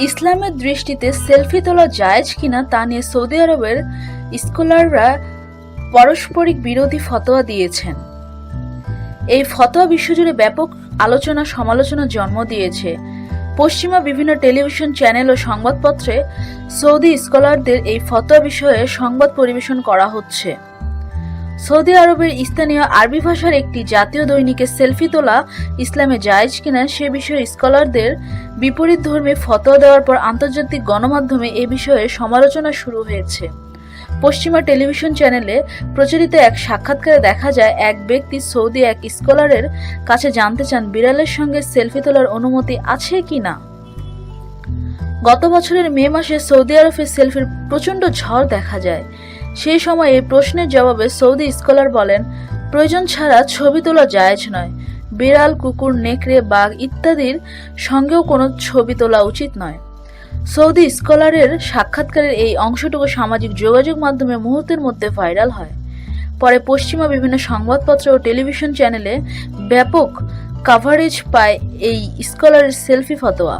ইসলামের দৃষ্টিতে সেলফি তোলা জায়েজ কিনা তা নিয়ে সৌদি আরবের স্কলাররা পারস্পরিক বিরোধী ফতোয়া দিয়েছেন। এই ফতোয়া বিশ্বজুড়ে ব্যাপক আলোচনা সমালোচনার জন্ম দিয়েছে। পশ্চিমা বিভিন্ন টেলিভিশন চ্যানেল ও সংবাদপত্রে সৌদি স্কলারদের এই ফতোয়া বিষয়ে সংবাদ পরিবেশন করা হচ্ছে। সৌদি আরবের স্থানীয় আরবি ভাষার একটি জাতীয় দৈনিকে সেলফি তোলা ইসলামে জায়েজ কিনা সে বিষয়ে স্কলারদের বিপরীত ধর্মে ফতোয়া দেওয়ার পর আন্তর্জাতিক গণমাধ্যমে এ বিষয়ে সমালোচনা শুরু হয়েছে। পশ্চিমা টেলিভিশন চ্যানেলে প্রচারিত এক সাক্ষাৎকারে দেখা যায়, এক ব্যক্তি সৌদি এক স্কলারের কাছে জানতে চান বিড়ালের সঙ্গে সেলফি তোলার অনুমতি আছে কি না গত বছরের মে মাসে সৌদি আরবে সেলফির প্রচণ্ড ঝড় দেখা যায়। সেই সময় এই প্রশ্নের জবাবে সৌদি স্কলার বলেন, প্রয়োজন ছাড়া ছবি তোলা জায়েজ নয়। বিড়াল, কুকুর, নেকড়ে, বাঘ ইত্যাদির সঙ্গেও কোনো ছবি তোলা উচিত নয়। সৌদি স্কলারের সাক্ষাৎকারের এই অংশটুকু সামাজিক যোগাযোগ মাধ্যমে মুহূর্তের মধ্যে ভাইরাল হয়। পরে পশ্চিমা বিভিন্ন সংবাদপত্র ও টেলিভিশন চ্যানেলে ব্যাপক কাভারেজ পায় এই স্কলারের সেলফি ফতোয়া।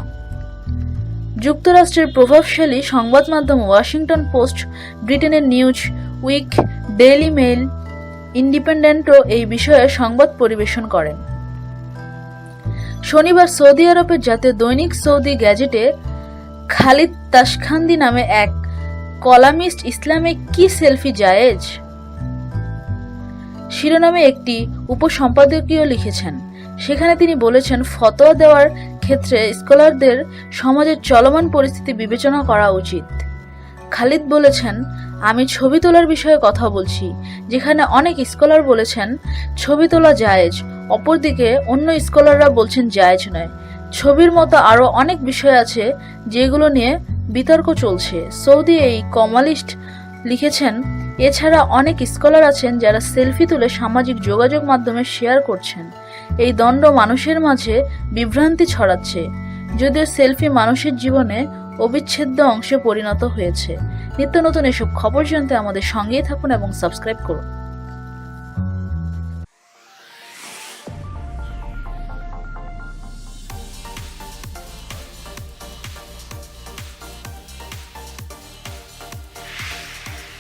যুক্তরাষ্ট্রের প্রভাবশালী সংবাদ মাধ্যম ওয়াশিংটন পোস্ট, ব্রিটেনের নিউজ উইক, ডেইলি মেইল, ইন্ডিপেন্ডেন্টও এই বিষয়ে সংবাদ পরিবেশন করেন। শনিবার সৌদি আরবের জাতীয় দৈনিক সৌদি গ্যাজেটে খালিদ তাসখান্দি নামে এক কলামিস্ট ইসলামে কি সেলফি জায়েজ? শিরোনামে একটি উপসম্পাদকীয় লিখেছেন। সেখানে তিনি বলেছেন, ফতোয়া দেওয়ার ক্ষেত্রে স্কলারদের সমাজের চলমান পরিস্থিতি বিবেচনা করা উচিত। খালিদ বলেছেন, আমি ছবি তোলার বিষয়ে কথা বলছি, যেখানে অনেক স্কলার বলেছেন, ছবি তোলা জায়েজ, অপরদিকে অন্য স্কলাররা বলছেন জায়েজ নয়। ছবির মতো আরও অনেক বিষয় আছে, যেগুলো নিয়ে বিতর্ক চলছে। সৌদি এই কমালিস্ট লিখেছেন, এছাড়া অনেক স্কলার আছেন যারা সেলফি তুলে সামাজিক যোগাযোগ মাধ্যমে শেয়ার করছেন। এই দণ্ড মানুষের মাঝে বিভ্রান্তি ছড়াচ্ছে, যদিও সেলফি মানুষের জীবনে অবিচ্ছেদ্য অংশে পরিণত হয়েছে। নিত্য নতুন এসব খবর জানতে আমাদের সঙ্গেই থাকুন এবং সাবস্ক্রাইব করুন।